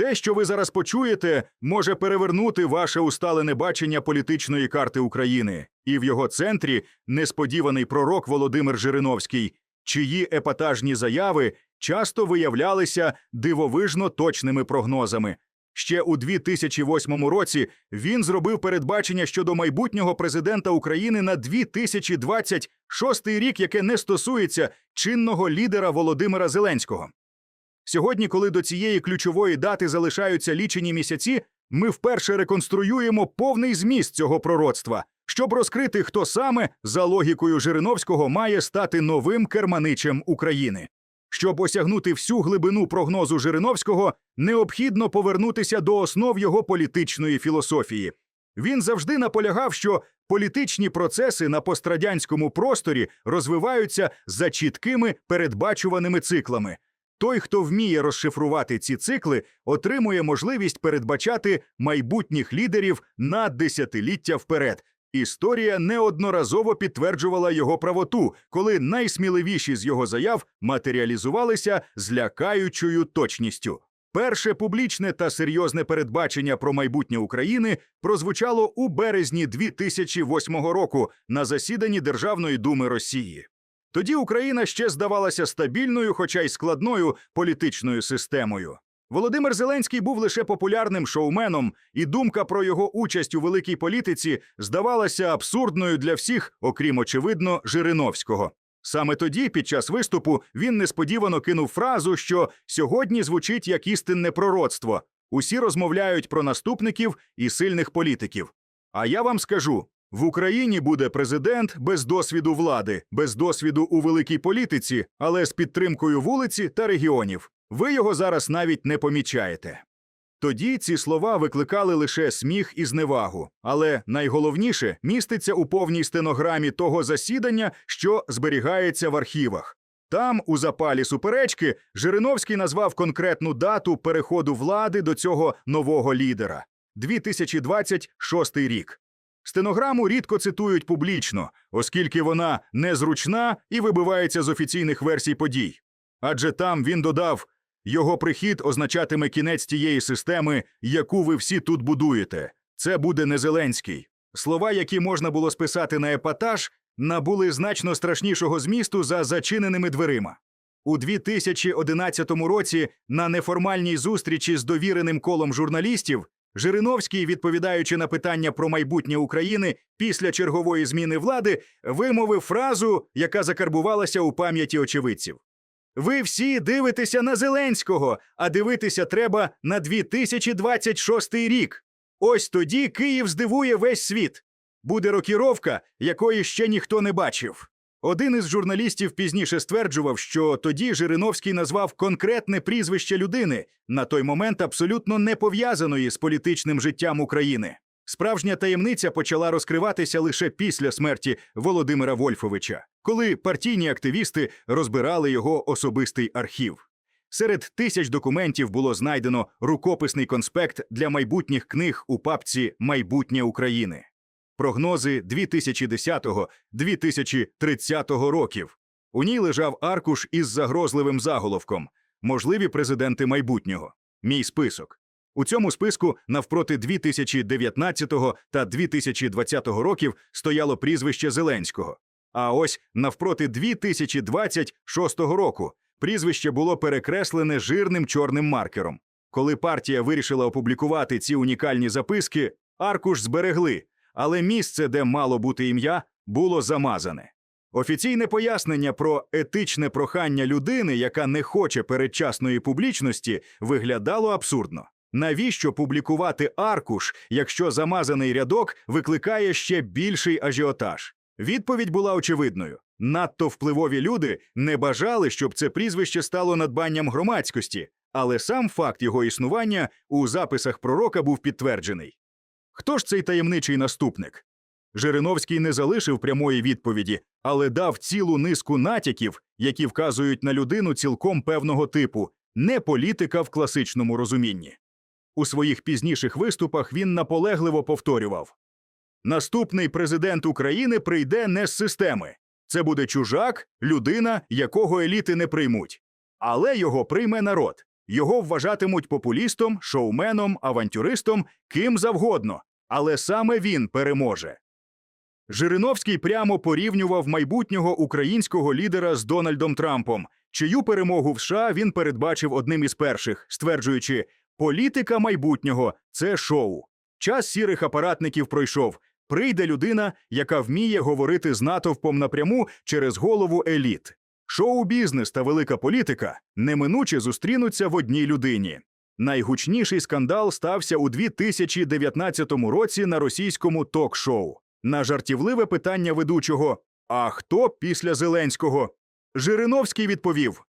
Те, що ви зараз почуєте, може перевернути ваше усталене бачення політичної карти України, і в його центрі несподіваний пророк Володимир Жириновський, чиї епатажні заяви часто виявлялися дивовижно точними прогнозами. Ще у 2008 році він зробив передбачення щодо майбутнього президента України на 2026 рік, яке не стосується чинного лідера Володимира Зеленського. Сьогодні, коли до цієї ключової дати залишаються лічені місяці, ми вперше реконструюємо повний зміст цього пророцтва, щоб розкрити, хто саме за логікою Жириновського має стати новим керманичем України. Щоб осягнути всю глибину прогнозу Жириновського, необхідно повернутися до основ його політичної філософії. Він завжди наполягав, що політичні процеси на пострадянському просторі розвиваються за чіткими передбачуваними циклами. Той, хто вміє розшифрувати ці цикли, отримує можливість передбачати майбутніх лідерів на десятиліття вперед. Історія неодноразово підтверджувала його правоту, коли найсміливіші з його заяв матеріалізувалися з лякаючою точністю. Перше публічне та серйозне передбачення про майбутнє України прозвучало у березні 2008 року на засіданні Державної думи Росії. Тоді Україна ще здавалася стабільною, хоча й складною політичною системою. Володимир Зеленський був лише популярним шоуменом, і думка про його участь у великій політиці здавалася абсурдною для всіх, окрім очевидно, Жириновського. Саме тоді, під час виступу, він несподівано кинув фразу, що сьогодні звучить як істинне пророцтво. Усі розмовляють про наступників і сильних політиків. А я вам скажу: в Україні буде президент без досвіду влади, без досвіду у великій політиці, але з підтримкою вулиці та регіонів. Ви його зараз навіть не помічаєте. Тоді ці слова викликали лише сміх і зневагу, але найголовніше міститься у повній стенограмі того засідання, що зберігається в архівах. Там, у запалі суперечки, Жириновський назвав конкретну дату переходу влади до цього нового лідера 2026 рік. Стенограму рідко цитують публічно, оскільки вона незручна і вибивається з офіційних версій подій. Адже там він додав його прихід означатиме кінець тієї системи, яку ви всі тут будуєте. Це буде не Зеленський. Слова, які можна було списати на епатаж, набули значно страшнішого змісту за зачиненими дверима. У 2011 році на неформальній зустрічі з довіреним колом журналістів Жириновський, відповідаючи на питання про майбутнє України після чергової зміни влади, вимовив фразу, яка закарбувалася у пам'яті очевидців. Ви всі дивитеся на Зеленського, а дивитися треба на 2026 рік. Ось тоді Київ здивує весь світ. Буде рокіровка, якої ще ніхто не бачив. Один із журналістів пізніше стверджував, що тоді Жириновський назвав конкретне прізвище людини, на той момент абсолютно не пов'язаної з політичним життям України. Справжня таємниця почала розкриватися лише після смерті Володимира Вольфовича, коли партійні активісти розбирали його особистий архів. Серед тисяч документів було знайдено рукописний конспект для майбутніх книг у папці Майбутнє України. Прогнози 2010-2030 років. У ній лежав аркуш із загрозливим заголовком Можливі президенти майбутнього. Мій список. У цьому списку навпроти 2019 та 2020 років стояло прізвище Зеленського. А ось навпроти 2026 року прізвище було перекреслене жирним чорним маркером. Коли партія вирішила опублікувати ці унікальні записки, аркуш зберегли, але місце, де мало бути ім'я, було замазане. Офіційне пояснення про етичне прохання людини, яка не хоче передчасної публічності, виглядало абсурдно. Навіщо публікувати аркуш, якщо замазаний рядок викликає ще більший ажіотаж? Відповідь була очевидною: надто впливові люди не бажали, щоб це прізвище стало надбанням громадськості, але сам факт його існування у записах пророка був підтверджений. Хто ж цей таємничий наступник? Жириновський не залишив прямої відповіді, але дав цілу низку натяків, які вказують на людину цілком певного типу, не політика в класичному розумінні. У своїх пізніших виступах він наполегливо повторював: Наступний президент України прийде не з системи. Це буде чужак, людина, якого еліти не приймуть. Але його прийме народ. Його вважатимуть популістом, шоуменом, авантюристом, ким завгодно, але саме він переможе. Жириновський прямо порівнював майбутнього українського лідера з Дональдом Трампом, чию перемогу в США він передбачив одним із перших, стверджуючи, політика майбутнього це шоу. Час сірих апаратників пройшов. Прийде людина, яка вміє говорити з натовпом напряму через голову еліт. Шоу-бізнес та велика політика неминуче зустрінуться в одній людині. Найгучніший скандал стався у 2019 році на російському ток-шоу. На жартівливе питання ведучого А хто після Зеленського? Жириновський відповів: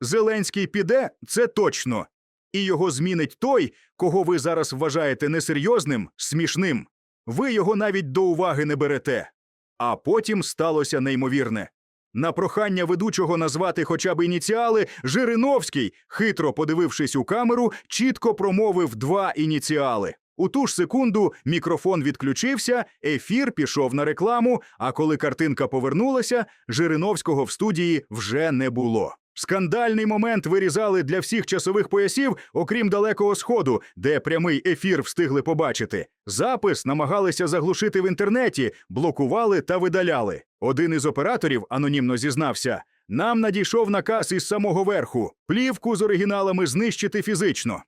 Зеленський піде, це точно. І його змінить той, кого ви зараз вважаєте несерйозним, смішним. Ви його навіть до уваги не берете. А потім сталося неймовірне. На прохання ведучого назвати хоча б ініціали, Жириновський, хитро подивившись у камеру, чітко промовив два ініціали. У ту ж секунду мікрофон відключився, ефір пішов на рекламу. А коли картинка повернулася, Жириновського в студії вже не було. Скандальний момент вирізали для всіх часових поясів, окрім далекого сходу, де прямий ефір встигли побачити. Запис намагалися заглушити в інтернеті, блокували та видаляли. Один із операторів анонімно зізнався: нам надійшов наказ із самого верху плівку з оригіналами знищити фізично.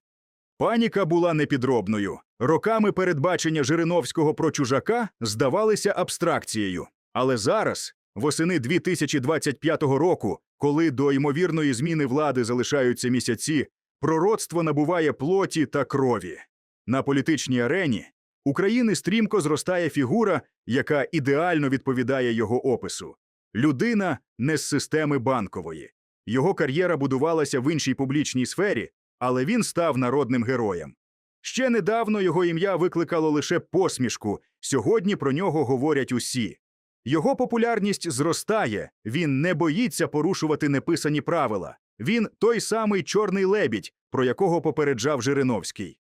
Паніка була непідробною. Роками передбачення Жириновського про чужака здавалися абстракцією. Але зараз, восени 2025 року, коли до ймовірної зміни влади залишаються місяці, пророцтво набуває плоті та крові. На політичній арені України стрімко зростає фігура, яка ідеально відповідає його опису. Людина не з системи банкової. Його кар'єра будувалася в іншій публічній сфері, але він став народним героєм. Ще недавно його ім'я викликало лише посмішку. Сьогодні про нього говорять усі. Його популярність зростає, він не боїться порушувати неписані правила. Він той самий чорний лебідь, про якого попереджав Жириновський.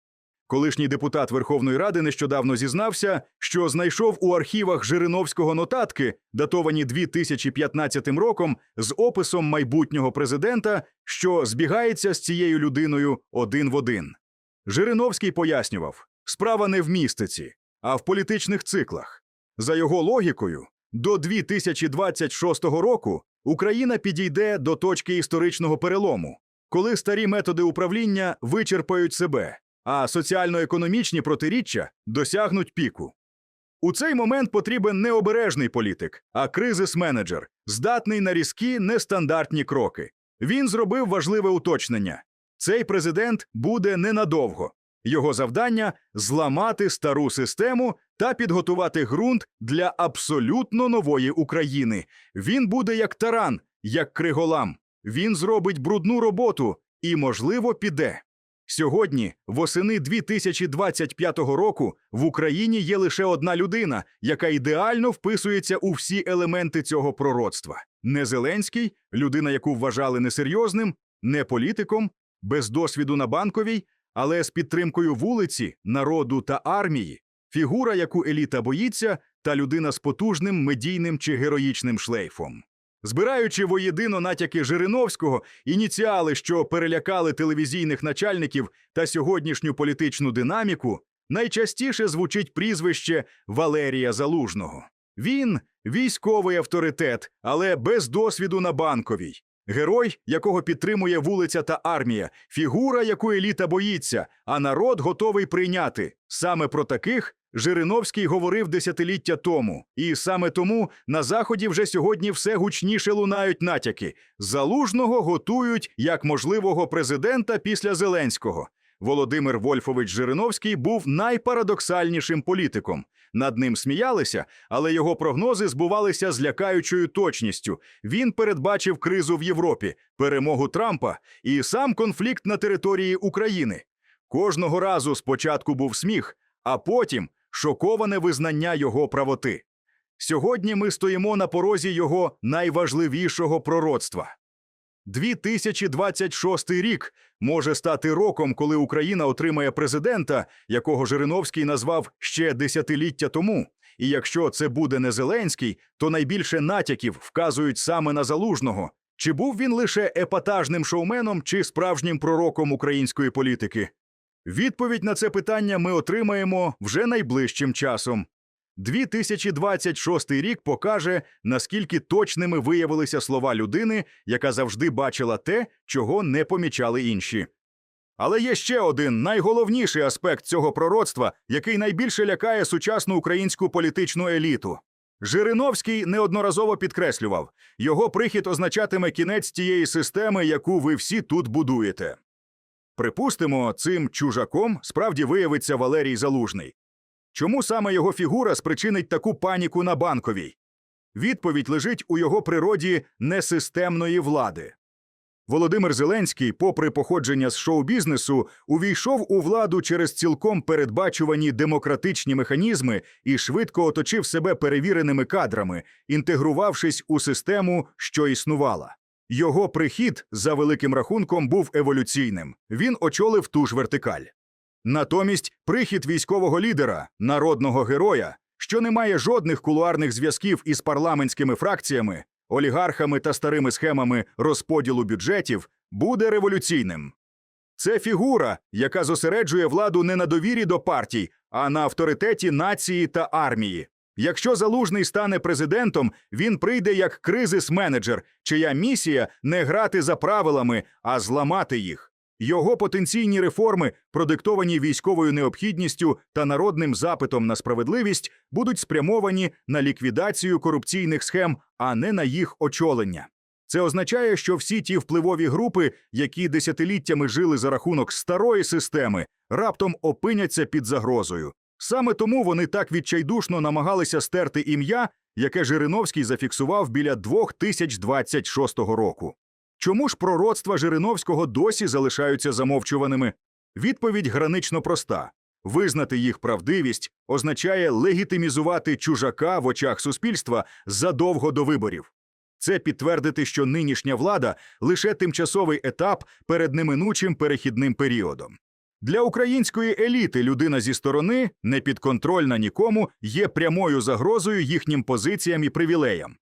Колишній депутат Верховної Ради нещодавно зізнався, що знайшов у архівах Жириновського нотатки, датовані 2015 роком, з описом майбутнього президента, що збігається з цією людиною один в один. Жириновський пояснював, справа не в містиці, а в політичних циклах. За його логікою, до 2026 року Україна підійде до точки історичного перелому, коли старі методи управління вичерпають себе, а соціально-економічні протиріччя досягнуть піку. У цей момент потрібен не обережний політик, а кризис-менеджер, здатний на різкі нестандартні кроки. Він зробив важливе уточнення: цей президент буде ненадовго. Його завдання зламати стару систему та підготувати ґрунт для абсолютно нової України. Він буде як таран, як криголам. Він зробить брудну роботу і, можливо, піде. Сьогодні, восени 2025 року, в Україні є лише одна людина, яка ідеально вписується у всі елементи цього пророцтва: не Зеленський, людина, яку вважали несерйозним, не політиком, без досвіду на банковій, але з підтримкою вулиці, народу та армії, фігура, яку еліта боїться, та людина з потужним медійним чи героїчним шлейфом. Збираючи воєдино натяки Жириновського, ініціали, що перелякали телевізійних начальників та сьогоднішню політичну динаміку, найчастіше звучить прізвище Валерія Залужного. Він військовий авторитет, але без досвіду на банковій. Герой, якого підтримує вулиця та армія, фігура, яку еліта боїться, а народ готовий прийняти. Саме про таких Жириновський говорив десятиліття тому, і саме тому на заході вже сьогодні все гучніше лунають натяки. Залужного готують як можливого президента після Зеленського. Володимир Вольфович Жириновський був найпарадоксальнішим політиком. Над ним сміялися, але його прогнози збувалися з лякаючою точністю. Він передбачив кризу в Європі, перемогу Трампа і сам конфлікт на території України. Кожного разу спочатку був сміх, а потім шоковане визнання його правоти. Сьогодні ми стоїмо на порозі його найважливішого пророцтва. 2026 рік може стати роком, коли Україна отримає президента, якого Жириновський назвав ще десятиліття тому. І якщо це буде не Зеленський, то найбільше натяків вказують саме на залужного. Чи був він лише епатажним шоуменом чи справжнім пророком української політики? Відповідь на це питання ми отримаємо вже найближчим часом. 2026 рік покаже, наскільки точними виявилися слова людини, яка завжди бачила те, чого не помічали інші. Але є ще один найголовніший аспект цього пророцтва, який найбільше лякає сучасну українську політичну еліту. Жириновський неодноразово підкреслював, його прихід означатиме кінець тієї системи, яку ви всі тут будуєте. Припустимо, цим чужаком справді виявиться Валерій Залужний. Чому саме його фігура спричинить таку паніку на банковій? Відповідь лежить у його природі несистемної влади. Володимир Зеленський, попри походження з шоу-бізнесу, увійшов у владу через цілком передбачувані демократичні механізми і швидко оточив себе перевіреними кадрами, інтегрувавшись у систему, що існувала. Його прихід, за великим рахунком, був еволюційним. Він очолив ту ж вертикаль. Натомість прихід військового лідера, народного героя, що не має жодних кулуарних зв'язків із парламентськими фракціями, олігархами та старими схемами розподілу бюджетів, буде революційним. Це фігура, яка зосереджує владу не на довірі до партій, а на авторитеті нації та армії. Якщо залужний стане президентом, він прийде як кризис-менеджер, чия місія не грати за правилами, а зламати їх. Його потенційні реформи, продиктовані військовою необхідністю та народним запитом на справедливість, будуть спрямовані на ліквідацію корупційних схем, а не на їх очолення. Це означає, що всі ті впливові групи, які десятиліттями жили за рахунок старої системи, раптом опиняться під загрозою. Саме тому вони так відчайдушно намагалися стерти ім'я, яке Жириновський зафіксував біля 2026 року. Чому ж пророцтва Жириновського досі залишаються замовчуваними? Відповідь гранично проста: визнати їх правдивість означає легітимізувати чужака в очах суспільства задовго до виборів. Це підтвердити, що нинішня влада лише тимчасовий етап перед неминучим перехідним періодом. Для української еліти людина зі сторони, не підконтрольна нікому, є прямою загрозою їхнім позиціям і привілеям.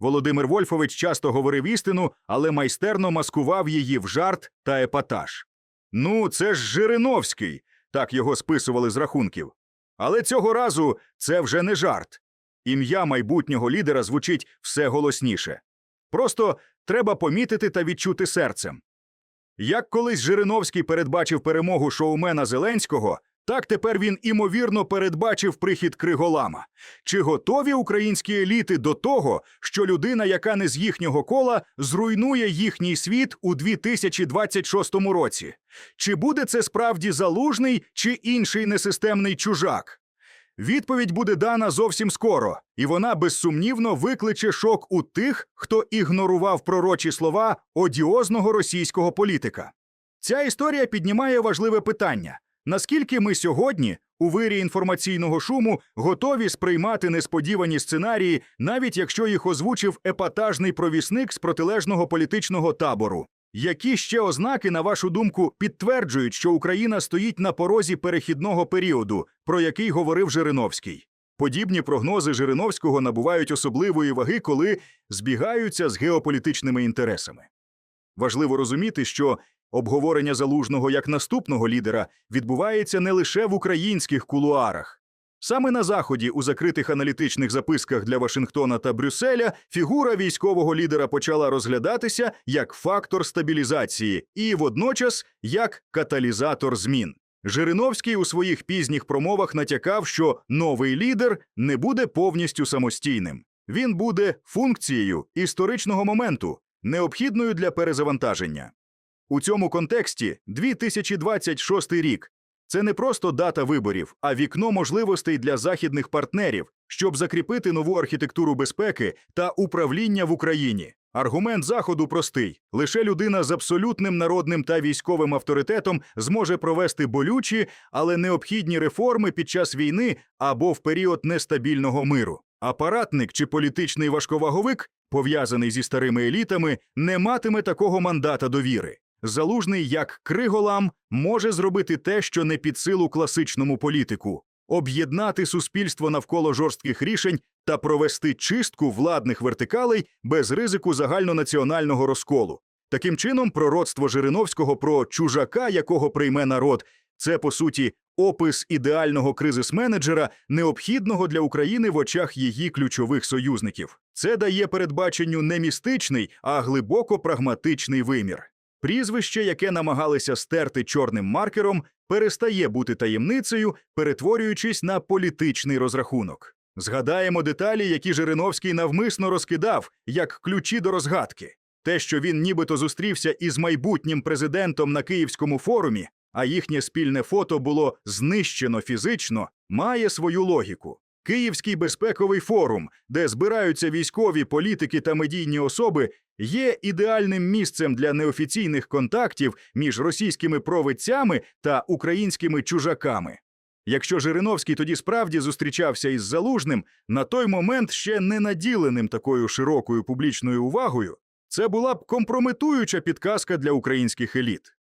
Володимир Вольфович часто говорив істину, але майстерно маскував її в жарт та епатаж. Ну, це ж Жириновський, так його списували з рахунків. Але цього разу це вже не жарт. Ім'я майбутнього лідера звучить все голосніше. Просто треба помітити та відчути серцем. Як колись Жириновський передбачив перемогу шоумена Зеленського, так тепер він імовірно передбачив прихід Криголама. Чи готові українські еліти до того, що людина, яка не з їхнього кола, зруйнує їхній світ у 2026 році? Чи буде це справді залужний чи інший несистемний чужак? Відповідь буде дана зовсім скоро, і вона безсумнівно викличе шок у тих, хто ігнорував пророчі слова одіозного російського політика. Ця історія піднімає важливе питання: наскільки ми сьогодні, у вирі інформаційного шуму, готові сприймати несподівані сценарії, навіть якщо їх озвучив епатажний провісник з протилежного політичного табору? Які ще ознаки, на вашу думку, підтверджують, що Україна стоїть на порозі перехідного періоду, про який говорив Жириновський? Подібні прогнози Жириновського набувають особливої ваги, коли збігаються з геополітичними інтересами. Важливо розуміти, що обговорення залужного як наступного лідера відбувається не лише в українських кулуарах. Саме на заході, у закритих аналітичних записках для Вашингтона та Брюсселя, фігура військового лідера почала розглядатися як фактор стабілізації і водночас як каталізатор змін. Жириновський у своїх пізніх промовах натякав, що новий лідер не буде повністю самостійним. Він буде функцією історичного моменту, необхідною для перезавантаження. У цьому контексті 2026 рік це не просто дата виборів, а вікно можливостей для західних партнерів, щоб закріпити нову архітектуру безпеки та управління в Україні. Аргумент заходу простий: лише людина з абсолютним народним та військовим авторитетом зможе провести болючі, але необхідні реформи під час війни або в період нестабільного миру. Апаратник чи політичний важковаговик, пов'язаний зі старими елітами, не матиме такого мандата довіри. Залужний, як криголам, може зробити те, що не під силу класичному політику об'єднати суспільство навколо жорстких рішень та провести чистку владних вертикалей без ризику загальнонаціонального розколу. Таким чином, пророцтво Жириновського про чужака, якого прийме народ, це по суті опис ідеального кризис-менеджера, необхідного для України в очах її ключових союзників. Це дає передбаченню не містичний, а глибоко прагматичний вимір. Прізвище, яке намагалися стерти чорним маркером, перестає бути таємницею, перетворюючись на політичний розрахунок. Згадаємо деталі, які Жириновський навмисно розкидав, як ключі до розгадки. Те, що він нібито зустрівся із майбутнім президентом на Київському форумі, а їхнє спільне фото було знищено фізично, має свою логіку. Київський безпековий форум, де збираються військові, політики та медійні особи, є ідеальним місцем для неофіційних контактів між російськими провидцями та українськими чужаками. Якщо Жириновський тоді справді зустрічався із Залужним, на той момент ще не наділеним такою широкою публічною увагою, це була б компрометуюча підказка для українських еліт.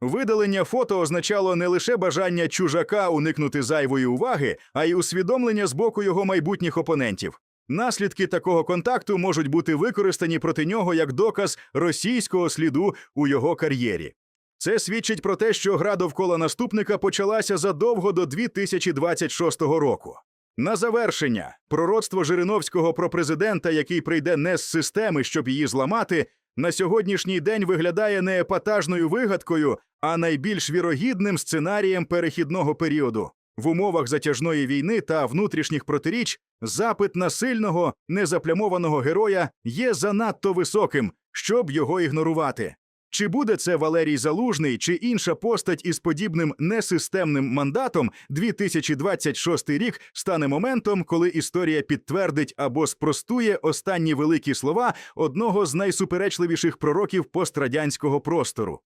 Видалення фото означало не лише бажання чужака уникнути зайвої уваги, а й усвідомлення з боку його майбутніх опонентів. Наслідки такого контакту можуть бути використані проти нього як доказ російського сліду у його кар'єрі. Це свідчить про те, що гра довкола наступника почалася задовго до 2026 року. На завершення, пророцтво Жириновського про президента, який прийде не з системи, щоб її зламати, на сьогоднішній день виглядає не епатажною вигадкою, а найбільш вірогідним сценарієм перехідного періоду. В умовах затяжної війни та внутрішніх протиріч запит на сильного, незаплямованого героя є занадто високим, щоб його ігнорувати. Чи буде це Валерій Залужний чи інша постать із подібним несистемним мандатом, 2026 рік стане моментом, коли історія підтвердить або спростує останні великі слова одного з найсуперечливіших пророків пострадянського простору.